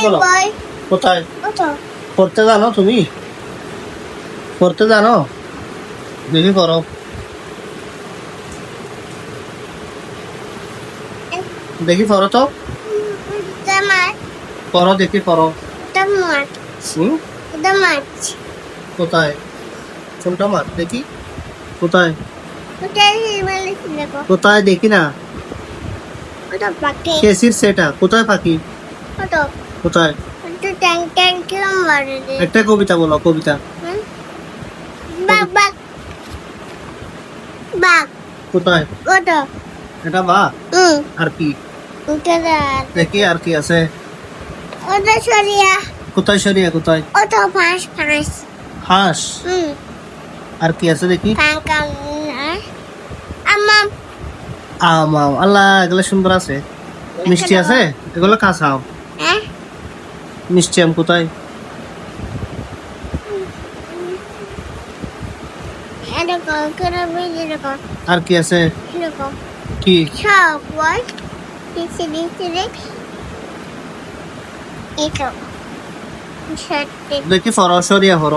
বলো? কোথায়? পড়তে জানো তুমি? পড়তে জানো? দেখি করো। দেখি পড়ো তো। পড়ো দেখি পড়ো কোথায়? কোনটা দেখি। কোথায়? কোথায়? দেখি না। সেটা। কোথায় পাখি? কোথায়? একটা কবিতা বলো কবিতা। কোথায়? এটা বা আর কি? দেখি আর কি আছে। কোথায় সরিয়া কোথায়? ওটা ফাঁস ফাঁস। হাঁস আর কি আছে দেখি? আম। আম আল্লাহ এগুলো সুন্দর আছে। মিষ্টি আছে? এগুলো কাঁচাও। মিষ্টি আম কোথায় আর কি আছে? কি? দেখি ফর সরিয়া ফর